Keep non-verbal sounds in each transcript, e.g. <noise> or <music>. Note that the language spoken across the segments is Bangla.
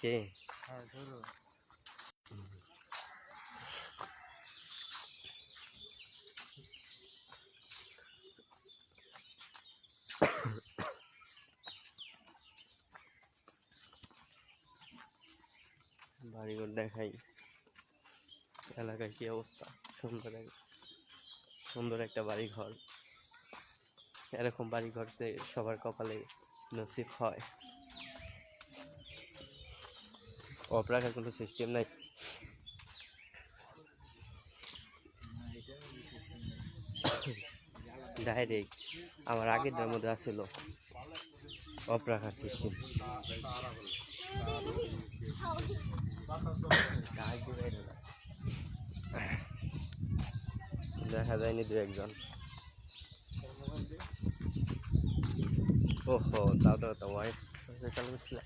কে হ্যাঁ বাড়িঘর দেখাই। এলাকায় কি অবস্থা? সুন্দর সুন্দর একটা বাড়ি ঘর এরকম বাড়ি ঘর যে সবার কপালে নসিব হয়। অফ রাখার কোনো সিস্টেম নাই। ডাইরেক্ট আমার আগের আগেরটার মধ্যে আসছিল অফ রাখার সিস্টেম দেখা যায়নি দু একজন। ওহো তাও তো ওয়াইফ চালু করছিল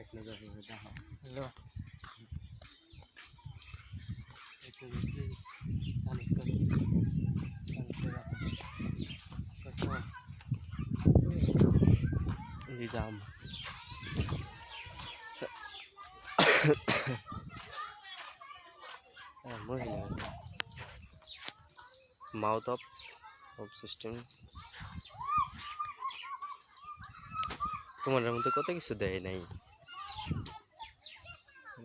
এক নজর দেখা হ্যালো একটু দেখি কানেক্ট করে কানেক্ট করে নিজাম মহিলা মাউথ অফ অফ সিস্টেম তোমার মধ্যে কত কিছু দেয় নাই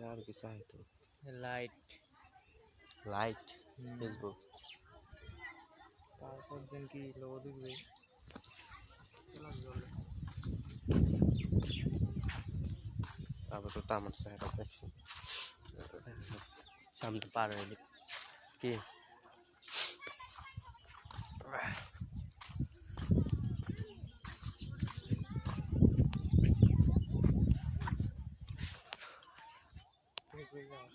আর কিছু হয়তো। লাইট লাইট ফেসবুক তারপর দিন কি লোক দেখবে? তারপর তো তামার <laughs> সামনে পার হয়ে কি দেখবে যাও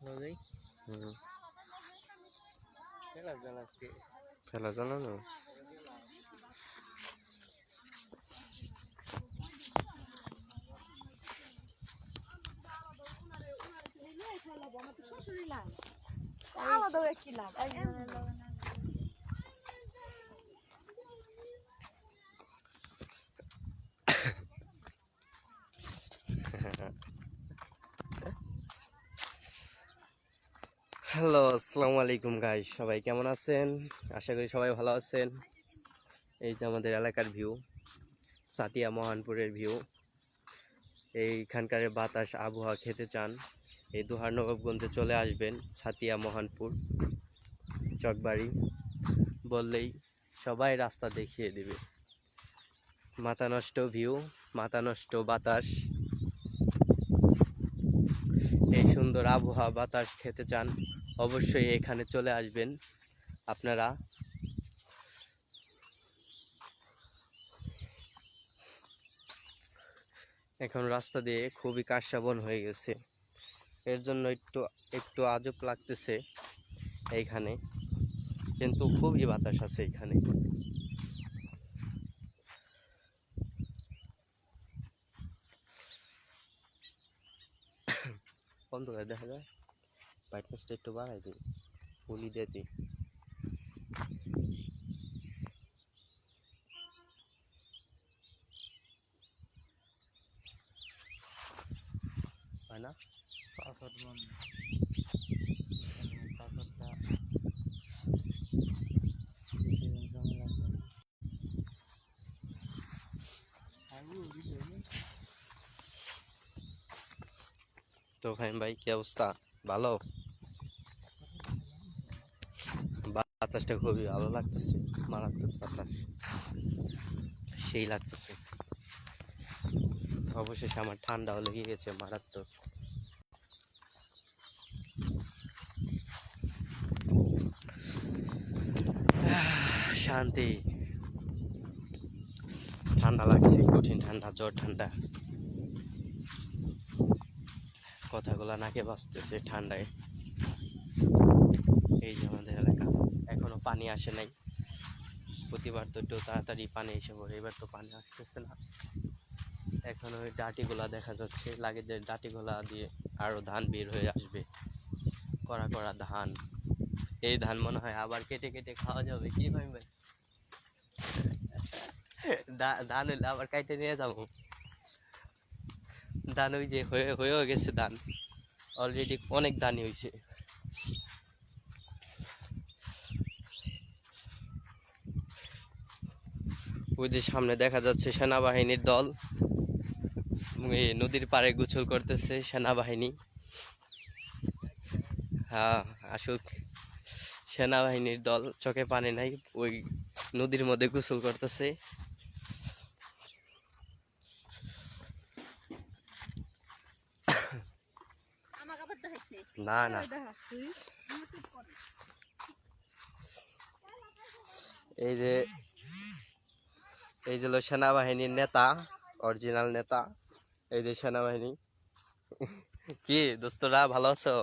লোক হুম, খেলা গেল আজকে ফেলা জ্বালানো না? আলাদা একই লাভ? হ্যালো আসসালামু আলাইকুম গাই সবাই কেমন আছেন? আশা করি সবাই ভালো আছেন। এই যে আমাদের এলাকার ভিউ সাতিয়া মহানপুরের ভিউ এইখানকার বাতাস, আবহাওয়া খেতে চান, এই দুহার নবাবগঞ্জে চলে আসবেন সাতিয়া মহানপুর, চকবাড়ি। বললেই সবাই রাস্তা দেখিয়ে দেবে। মাথা নষ্ট ভিউ মাথা নষ্ট বাতাস। এই সুন্দর আবহাওয়া বাতাস খেতে চান। অবশ্যই এখানে চলে আসবেন আপনারা। এখন রাস্তা দিয়ে খুবই কাশাবন হয়ে গেছে। এর জন্য একটু একটু আজব লাগতেছে এইখানে। কিন্তু খুবই বাতাস আছে এখানে <coughs> দেখা যায়। ব্রাইটনেসটা একটু বাড়াই দিই ফুলি দিয়ে দিই হয় না পাসওয়ার্ড বন্ধ পাসওয়ার্ডটা তো ফাইম ভাই কি অবস্থা ভালো বাতাসটা খুবই ভালো লাগতেছে, মারাত্মক বাতাস। সেই লাগতেছে। অবশেষে আমার ঠান্ডাও লেগে গেছে মারাত্মক। শান্তি। ঠান্ডা লাগছে, কঠিন ঠান্ডা, জ্বর ঠান্ডা। কথাগুলো নাকে বাঁচতেছে ঠান্ডায়। এই যে আমাদের এলাকা। এখনও পানি আসে নাই। প্রতিবার তো একটু তাড়াতাড়ি পানি এসে পড়ে, এবার তো পানি আসতেছে না। এখন ওই ডাটিগুলা দেখা যাচ্ছে লাগে যে ডাটিগুলা দিয়ে আরও ধান বের হয়ে আসবে। কড়া কড়া ধান। এই ধান মনে হয় আবার কেটে কেটে খাওয়া যাবে কি ভাই ভাই? ধান হইলে আবার কাইটে নিয়ে যাব। ধান ওই যে হয়ে, হয়েও গেছে ধান। অলরেডি অনেক ধানই হয়েছে ওই যে সামনে দেখা যাচ্ছে সেনাবাহিনীর দল। নদীর পাড়ে গোসল করতেছে সেনাবাহিনী। হ্যাঁ আসুক। সেনাবাহিনীর দল, চোখে পানি নাই, ওই নদীর মধ্যে গোসল করতেছে। না না। এই যে এই যে সেনাবাহিনীর নেতা অরিজিনাল নেতা। এই যে সেনাবাহিনী। কি দোস্তরা, ভালো আছো?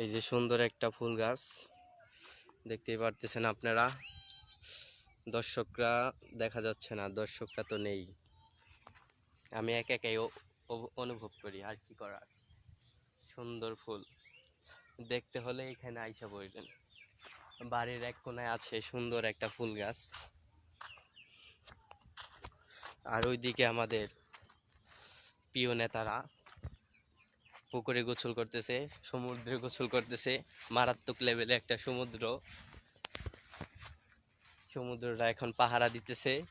এই যে সুন্দর একটা ফুল গাছ, দেখতেই পারতেছেন আপনারা। দর্শকরা, দেখা যাচ্ছে না, দর্শকরা তো নেই। আমি এক একাই অনুভব করি, আর কি করার? সুন্দর ফুল। দেখতে হলে এখানে আইসা পড়লেন বাড়ির এক কোনায় আছে সুন্দর একটা ফুল গাছ। আর ওইদিকে আমাদের প্রিয় নেতারা পুকুরে গোসল করতেছে, সমুদ্রে গোসল করতেছে। মারাত্মক লেভেলে একটা সমুদ্র। সমুদ্রটা এখন পাহারা দিতেছে।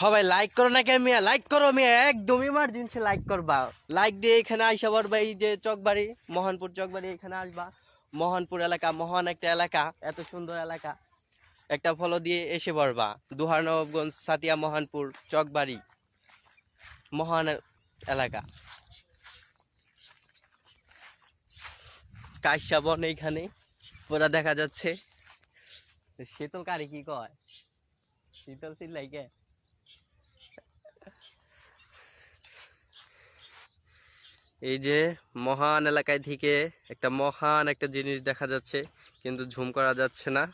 সবাই লাইক করো না কে মিয়া? লাইক করো মিয়া, একদম ইমার্জেন্সি লাইক করবা। লাইক দিয়ে এখানে আইসা পারবা এই যে চকবাড়ি, মোহনপুর চকবাড়ি, এখানে আসবা। মোহনপুর এলাকা, মহান একটা এলাকা, এত সুন্দর এলাকা। একটা ফলো দিয়ে এসে পড়বা। দুহার নবাবগঞ্জ, সাতিয়া, মোহনপুর, চকবাড়ি, মহান এলাকা। কাশ্যা বন এইখানে পুরা দেখা যাচ্ছে। শীতল কারি কি কয়? শীতল শীত কে? এই যে মহান এলাকায় থেকে একটা মহান একটা জিনিস দেখা যাচ্ছে, কিন্তু ঝুম করা যাচ্ছে না।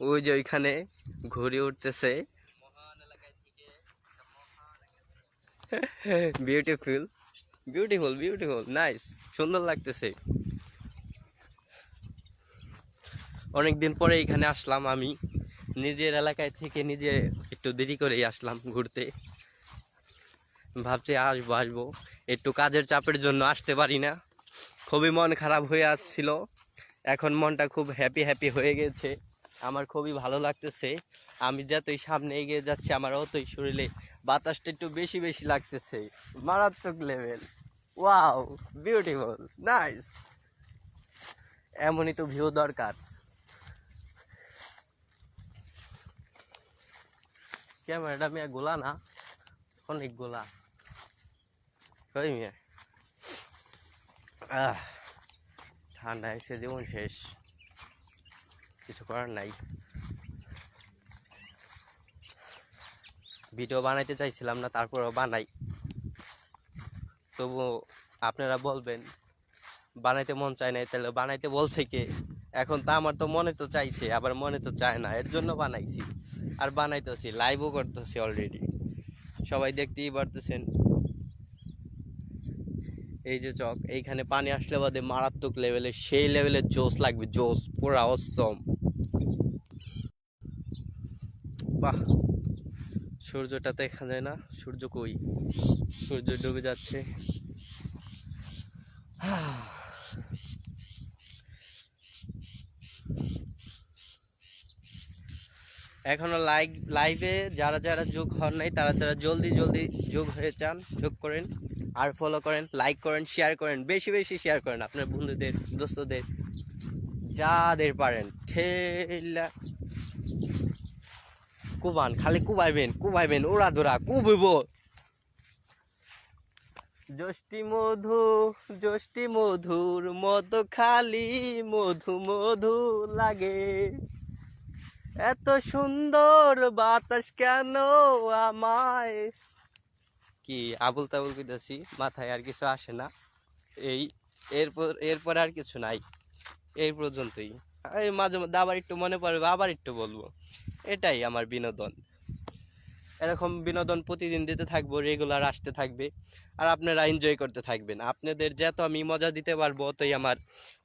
ওই যে ওইখানে ঘুরে উঠতেছে। বিউটিফুল বিউটিফুল বিউটিফুল নাইস সুন্দর লাগতেছে। অনেকদিন পরে এখানে আসলাম আমি। নিজের এলাকায় থেকে নিজে একটু দেরি করেই আসলাম ঘুরতে। ভাবছি আসব আসব। একটু কাজের চাপের জন্য আসতে পারি না। খুবই মন খারাপ হয়ে আসছিল। এখন মনটা খুব হ্যাপি হ্যাপি হয়ে গেছে। আমার খুবই ভালো লাগতেছে। আমি যতই সামনে এগিয়ে যাচ্ছি, আমার অতই শরীরে বাতাসটা একটু বেশি বেশি লাগতেছে। মারাত্মক লেভেল ওয়াও বিউটিফুল নাইস এমনই তো ভিউ দরকার। ক্যামেরাটা মিয়া গোলা না? অনেক গোলা। কই মিয়া। আহ, ঠান্ডা এসে জীবন শেষ। কিছু করার নাই। ভিডিও বানাইতে চাইছিলাম না, তারপরেও বানাই। তবু আপনারা বলবেন, বানাইতে মন চায় নাই, তাহলে বানাইতে বলছে কে? এখন তো আমার তো মনে তো চাইছে, আবার মনে তো চায় না, এর জন্য বানাইছি। আর বানাইতেছি লাইভও করতেছি অলরেডি সবাই দেখতেই পারতেছেন। এই যে চক, এইখানে পানি আসলে বাদে মারাত্মক লেভেলে সেই লেভেলের জোস লাগবে জোস পুরা অসম। বাহ, সূর্যটা দেখা যায় না, সূর্য কই? সূর্য ডুবে যাচ্ছে। এখনও লাইক লাইভে যারা যারা যোগ হন নাই, তারা তারা জলদি জলদি যোগ হয়ে চান যোগ করেন। আর ফলো করেন লাইক করেন শেয়ার করেন, বেশি বেশি শেয়ার করেন আপনার বন্ধুদের, দোস্তদের, যাদের পারেন। ঠেলা। কুবান, খালি কুবাইবেন কুবাইবেন, ওরা ধরা কুবিব জ্যোষ্ঠী মধু, জ্যোষ্ঠী মধুর মতো খালি মধু মধু লাগে। এত সুন্দর বাতাস কেন আমায়? কি আবুল তাবুল কইতাছি, মাথায় আর কিছু আসে না। এই, এরপর এরপর আর কিছু নাই। এই পর্যন্তই। এই মাঝে মধ্যে আবার একটু মনে পড়বে, আবার একটু বলব। এটাই আমার বিনোদন। এরকম বিনোদন প্রতিদিন দিতে থাকব রেগুলার আসতে থাকবে। আর আপনারা এনজয় করতে থাকবেন। আপনাদের যত আমি মজা দিতে পারব, অতই আমার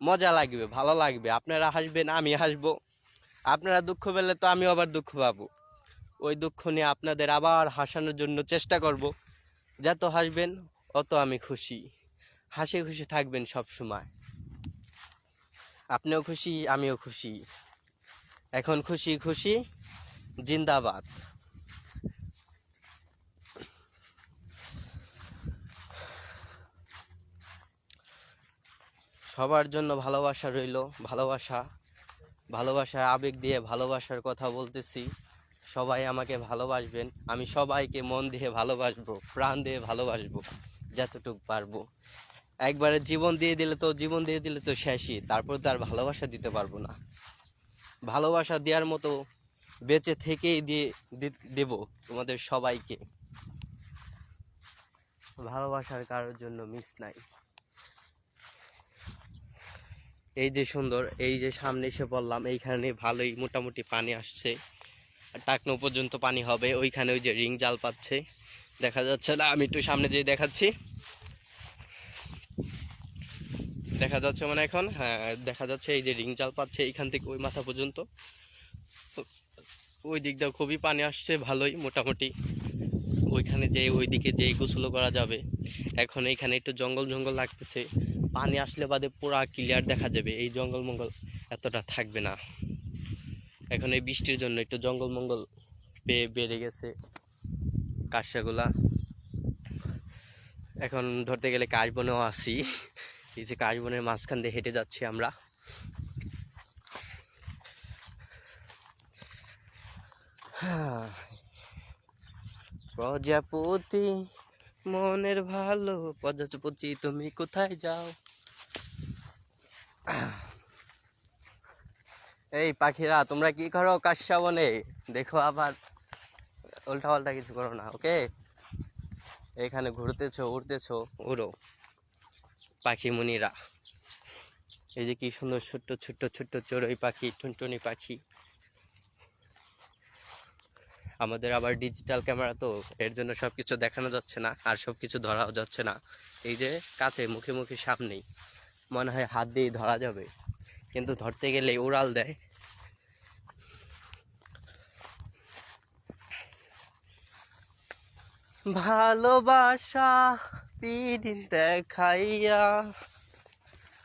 মজা লাগবে, ভালো লাগবে। আপনারা হাসবেন, আমি হাসবো। আপনারা দুঃখ পেলে তো আমি আবার দুঃখ পাবো। ওই দুঃখ নিয়ে আপনাদের আবার হাসানোর জন্য চেষ্টা করব। যত হাসবেন, অত আমি খুশি। হাসি খুশি থাকবেন সব সময়। আপনিও খুশি, আমিও খুশি। এখন খুশি খুশি, জিন্দাবাদ। সবার জন্য ভালোবাসা রইল, ভালোবাসা। ভালোবাসার আবেগ দিয়ে ভালোবাসার কথা বলতেছি। সবাই আমাকে ভালোবাসবেন। আমি সবাইকে মন দিয়ে ভালোবাসবো, প্রাণ দিয়ে ভালোবাসবো, যতটুকু পারব। একবারে জীবন দিয়ে দিলে তো, জীবন দিয়ে দিলে তো শেষই। তারপর তো আর ভালোবাসা দিতে পারব না। ভালোবাসা দেওয়ার মতো বেঁচে থেকেই দিয়ে দেব তোমাদের সবাইকে। ভালোবাসার কারোর জন্য মিস নাই। এই যে সুন্দর, এই যে সামনে এসে পড়লাম, এইখানে ভালোই মোটামুটি পানি আসছে। টাকনো পর্যন্ত পানি হবে, ওইখানে ওই যে রিং জাল পাচ্ছে। দেখা যাচ্ছে না, আমি একটু সামনে যেয়ে দেখাচ্ছি। দেখা যাচ্ছে মানে এখন হ্যাঁ দেখা যাচ্ছে এই যে রিং জাল পাচ্ছে এইখান থেকে ওই মাথা পর্যন্ত। ওই দিকটা খুবই পানি আসছে, ভালোই, মোটামুটি। ওইখানে যে ওইদিকে যে গোসল করা যাবে। এখন এইখানে একটু জঙ্গল জঙ্গল লাগতেছে। পানি আসলে বাদে পুরা ক্লিয়ার দেখা যাবে, এই জঙ্গল মঙ্গল এতটা থাকবে না। এখন এই বৃষ্টির জন্য একটু জঙ্গল মঙ্গল পেয়ে বেড়ে গেছে কাশাগুলা এখন ধরতে গেলে কাশবনেও আসি এই যে কাশবনের মাঝখান দিয়ে হেঁটে যাচ্ছি আমরা। প্রজাপতি, মনের ভালো। প্রজাপতি, তুমি কোথায় যাও? এই পাখিরা, তোমরা কি করো কাশ্যবনে? দেখো আবার উল্টা পাল্টা কিছু করো না, ওকে? এখানে ঘুরতেছো, উড়তেছো, উড়ো। পাখি মুনিরা এই যে কি সুন্দর ছোট্ট ছোট্ট ছোট্ট চড়ুই পাখি, টুনটুনি পাখি। আমাদের আবার ডিজিটাল ক্যামেরা তো, এর জন্য সব কিছু দেখানো যাচ্ছে না, আর সব কিছু ধরাও যাচ্ছে না। এই যে কাছে মুখে মুখে সামনেই, মনে হয় হাত দিয়ে ধরা যাবে। কিন্তু ধরতে গেলে উড়াল দেয়। ভালোবাসা পিদিন দেখাইয়া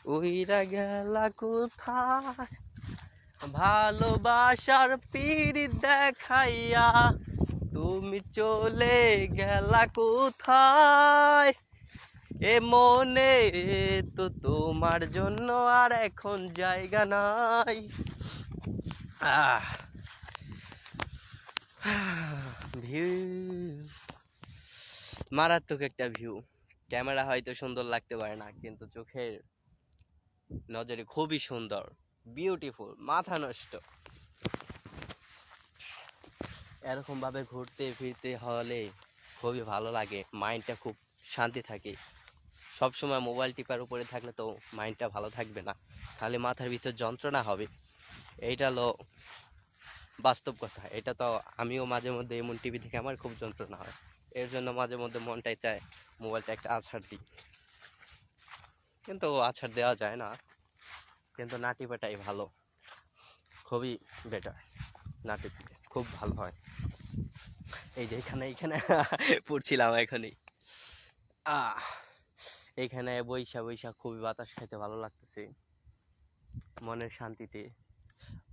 উইরা গেলা কোথায়? ভালোবাসার পিড়ি দেখাইয়া তুমি চলে গেলা কোথায়? এ মনে তো তোমার জন্য আর এখন জায়গা নাই। ভিউ। মারাত্মক একটা ভিউ। ক্যামেরা হয়তো সুন্দর লাগতে পারে না, কিন্তু চোখের নজরে খুবই সুন্দর। বিউটিফুল মাথা নষ্ট। এরকম ভাবে ঘুরতে ফিরতে হলে খুবই ভালো লাগে। মাইন্ডটা খুব শান্তি থাকে। সব সময় মোবাইল টিপার উপরে থাকলে তো মাইন্ডটা ভালো থাকবে না। খালি মাথার ভিতর যন্ত্রণা হবে। এইটা হলো বাস্তব কথা। এটা তো আমিও মাঝে মধ্যে এমন টিভি থেকে আমার খুব যন্ত্রণা হয়। এর জন্য মাঝে মধ্যে মনটাই চায় মোবাইলটা একটা আছাড় দিই কিন্তু আছাড় দেওয়া যায় না। কিন্তু না টিপাটাই ভালো। খুবই বেটার না টিপলে খুব ভালো হয়। এই যে এখানে এইখানে পড়ছিলাম এখনই। আহ! এইখানে বৈশা বৈশা খুবই বাতাস খাইতে ভালো লাগতেছে। মনের শান্তিতে,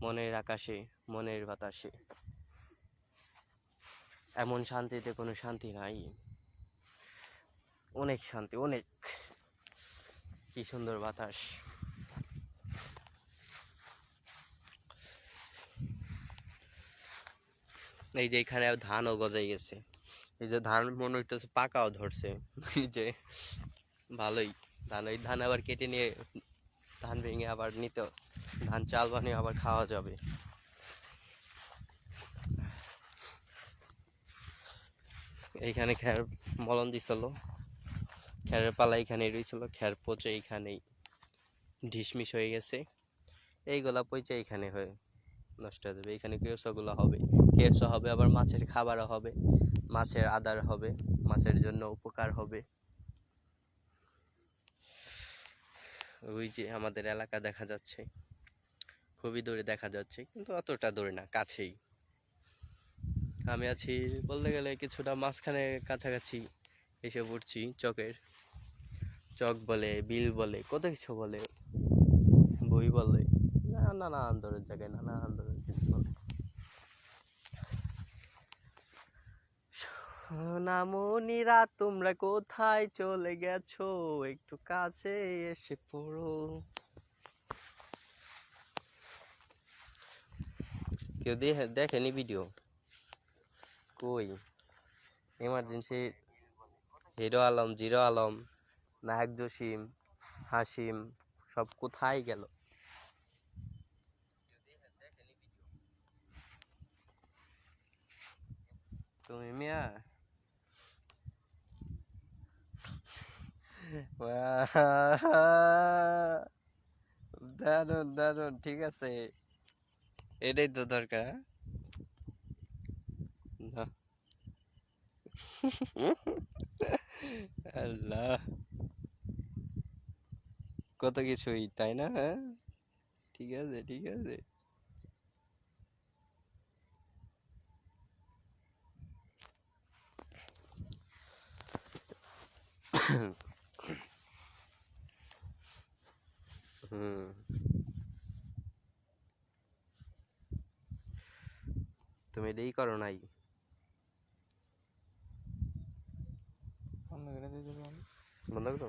মনের আকাশে, মনের বাতাসে। এমন শান্তিতে কোনো শান্তি নাই। অনেক শান্তি, অনেক। কি সুন্দর বাতাস। এই যে এখানে ধানও গজাই গেছে। এই যে ধান মনে হইতেছে পাকাও ধরছে। এই যে ভালোই। ধান, ওই ধান আবার কেটে নিয়ে ধান ভেঙে আবার নিতে ধান, চাল বানিয়ে আবার খাওয়া যাবে। এইখানে খ্যার মলন দিছিল। খ্যারের পালা এইখানেই রয়েছিল খ্যার পচে এইখানেই ঢিসমিস হয়ে গেছে। এইগুলা পচে এইখানে হয়ে নষ্ট হয়ে যাবে। এইখানে কেঁচোগুলো হবে? কেঁচো হবে? আবার মাছের খাবারও হবে। মাছের আদার হবে। মাছের জন্য উপকার হবে। ওই যে আমাদের এলাকা দেখা যাচ্ছে। খুবই দূরে দেখা যাচ্ছে, কিন্তু অতটা দূরে না, কাছেই। আমি আছি বলতে গেলে কিছুটা মাঝখানে কাছাকাছি এসে পড়ছি চকের। চক বলে, বিল বলে, কত কিছু বলে। বই বলে নানা আন্দোলন জায়গায় নানা আন্দোলন জিনিস বলে। সোনামণিরা, তোমরা কোথায় চলে গেছো? একটু কাছে এসে পড়ো। কেউ দেখে দেখেনি ভিডিও কই? Emergency hero Alam, zero Alam, নায়ক জসিম, হাসিম, সব কোথায় গেল? তুমি মিয়া? <laughs> দারুণ দারুণ, ঠিক আছে। এটাই তো দরকার হ্যাঁ? <laughs> আল্লাহ। কত কিছুই, তাই না হ্যাঁ? ঠিক আছে ঠিক আছে। হুম। তুমি এটাই করো নাই। বন্ধ করে দেবো বন্ধ করো